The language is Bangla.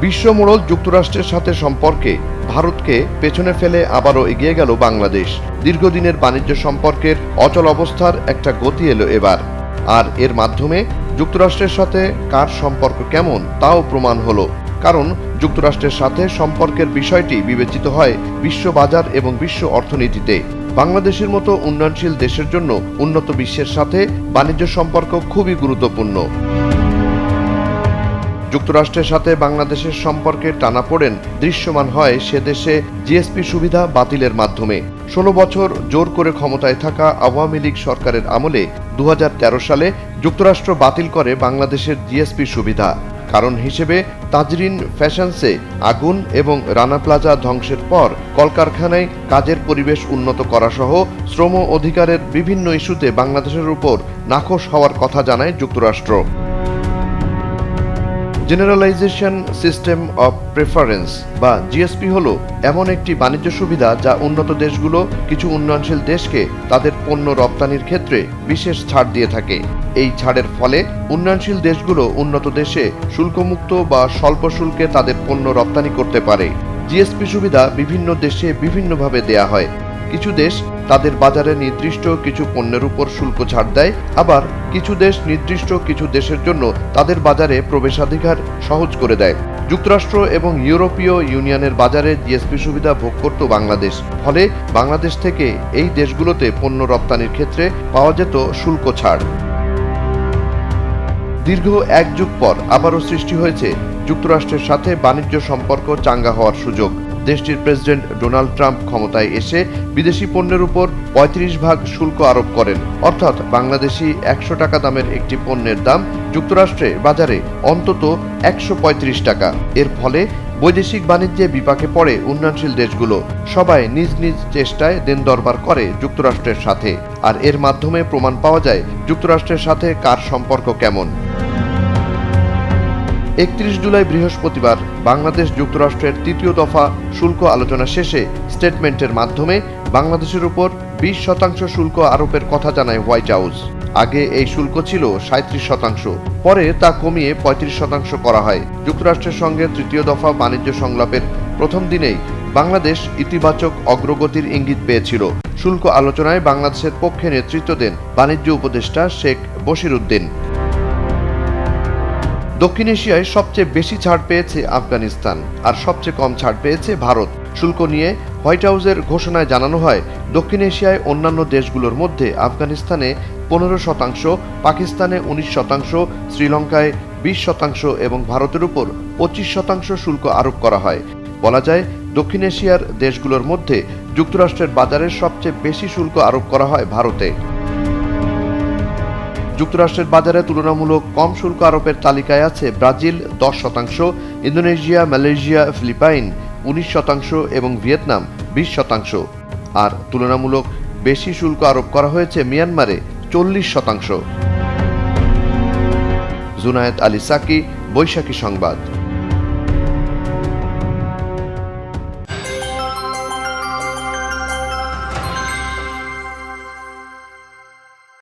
বিশ্বমোড়ল যুক্তরাষ্ট্রের সাথে সম্পর্কে ভারতকে পেছনে ফেলে আবারও এগিয়ে গেল বাংলাদেশ। দীর্ঘদিনের বাণিজ্য সম্পর্কের অচল অবস্থার একটা গতি এলো এবার। আর এর মাধ্যমে যুক্তরাষ্ট্রের সাথে কার সম্পর্ক কেমন তাও প্রমাণ হলো। কারণ যুক্তরাষ্ট্রের সাথে সম্পর্কের বিষয়টি বিবেচিত হয় বিশ্ব বাজার এবং বিশ্ব অর্থনীতিতে। বাংলাদেশের মতো উন্নয়নশীল দেশের জন্য উন্নত বিশ্বের সাথে বাণিজ্য সম্পর্ক খুবই গুরুত্বপূর্ণ। যুক্তরাষ্ট্রের সাথে বাংলাদেশের সম্পর্কে টানাপোড়েন দৃশ্যমান হয় সে দেশে জিএসপি সুবিধা বাতিলের মাধ্যমে। ষোলো বছর জোর করে ক্ষমতায় থাকা আওয়ামী লীগ সরকারের আমলে দু হাজার তেরো সালে যুক্তরাষ্ট্র বাতিল করে বাংলাদেশের জিএসপি সুবিধা। কারণ হিসেবে তাজরিন ফ্যাশনসে আগুন এবং রানা প্লাজা ধ্বংসের পর কলকারখানায় কাজের পরিবেশ উন্নত করা সহ শ্রম অধিকারের বিভিন্ন ইস্যুতে বাংলাদেশের উপর নাকশ হওয়ার কথা জানায় যুক্তরাষ্ট্র। জেনারেলাইজেশন সিস্টেম অফ প্রেফারেন্স বা জিএসপি হল এমন একটি বাণিজ্য সুবিধা যা উন্নত দেশগুলো, কিছু উন্নয়নশীল দেশকে তাদের পণ্য রপ্তানির ক্ষেত্রে বিশেষ ছাড় দিয়ে থাকে। এই ছাড়ের ফলে উন্নয়নশীল দেশগুলো উন্নত দেশে শুল্কমুক্ত বা স্বল্প শুল্কে তাদের পণ্য রপ্তানি করতে পারে। জিএসপি সুবিধা বিভিন্ন দেশে বিভিন্নভাবে দেয়া হয়। কিছু দেশ তাদের বাজারে নির্দিষ্ট কিছু পণ্যের উপর শুল্ক ছাড় দেয়। আবার কিছু দেশ নির্দিষ্ট কিছু দেশের জন্য তাদের বাজারে প্রবেশাধিকার সহজ করে দেয়। যুক্তরাষ্ট্র এবং ইউরোপীয় ইউনিয়নের বাজারে জিএসপি সুবিধা ভোগ করত বাংলাদেশ। ফলে বাংলাদেশ থেকে এই দেশগুলোতে পণ্য রপ্তানির ক্ষেত্রে পাওয়া যেত শুল্ক ছাড়। দীর্ঘ এক যুগ পর আবারও সৃষ্টি হয়েছে যুক্তরাষ্ট্রের সাথে বাণিজ্য সম্পর্ক চাঙ্গা হওয়ার সুযোগ। দেশটির প্রেসিডেন্ট ডোনাল্ড ট্রাম্প ক্ষমতায় এসে বিদেশি পণ্যের উপর পঁয়ত্রিশ ভাগ শুল্ক আরোপ করেন। অর্থাৎ বাংলাদেশি একশো টাকা দামের একটি পণ্যের দাম যুক্তরাষ্ট্রে বাজারে অন্তত একশো পঁয়ত্রিশ টাকা। এর ফলে বৈদেশিক বাণিজ্যে বিপাকে পড়ে উন্নয়নশীল দেশগুলো। সবাই নিজ নিজ চেষ্টায় দেন দরবার করে যুক্তরাষ্ট্রের সাথে। আর এর মাধ্যমে প্রমাণ পাওয়া যায় যুক্তরাষ্ট্রের সাথে কার সম্পর্ক কেমন। একত্রিশ জুলাই বৃহস্পতিবার বাংলাদেশ যুক্তরাষ্ট্রের তৃতীয় দফা শুল্ক আলোচনা শেষে স্টেটমেন্টের মাধ্যমে বাংলাদেশের উপর বিশ শতাংশ শুল্ক আরোপের কথা জানায় হোয়াইট হাউস। আগে এই শুল্ক ছিল সাঁত্রিশ শতাংশ, পরে তা কমিয়ে পঁয়ত্রিশ শতাংশ করা হয়। যুক্তরাষ্ট্রের সঙ্গে তৃতীয় দফা বাণিজ্য সংলাপের প্রথম দিনেই বাংলাদেশ ইতিবাচক অগ্রগতির ইঙ্গিত পেয়েছিল। শুল্ক আলোচনায় বাংলাদেশের পক্ষে নেতৃত্ব দেন বাণিজ্য উপদেষ্টা শেখ বশির উদ্দিন। দক্ষিণ এশিয়ায় সবচেয়ে বেশি ছাড় পেয়েছে আফগানিস্তান, আর সবচেয়ে কম ছাড় পেয়েছে ভারত। শুল্ক নিয়ে হোয়াইট হাউসের ঘোষণায় জানানো হয়, দক্ষিণ এশিয়ায় অন্যান্য দেশগুলোর মধ্যে আফগানিস্তানে পনেরো শতাংশ, পাকিস্তানে উনিশ শতাংশ, শ্রীলঙ্কায় বিশ শতাংশ এবং ভারতের উপর পঁচিশ শতাংশ শুল্ক আরোপ করা হয়। বলা যায়, দক্ষিণ এশিয়ার দেশগুলোর মধ্যে যুক্তরাষ্ট্রের বাজারে সবচেয়ে বেশি শুল্ক আরোপ করা হয় ভারতে। যুক্তরাষ্ট্রের বাজারে তুলনামূলক কম শুল্ক আরোপের তালিকায় আছে ব্রাজিল দশ শতাংশ, ইন্দোনেশিয়া, মালয়েশিয়া, ফিলিপাইন উনিশ শতাংশ এবং ভিয়েতনাম বিশ শতাংশ। আর তুলনামূলক বেশি শুল্ক আরোপ করা হয়েছে মিয়ানমারে চল্লিশ শতাংশ। জুনায়েদ আলী সাকি, বৈশাখী সংবাদ।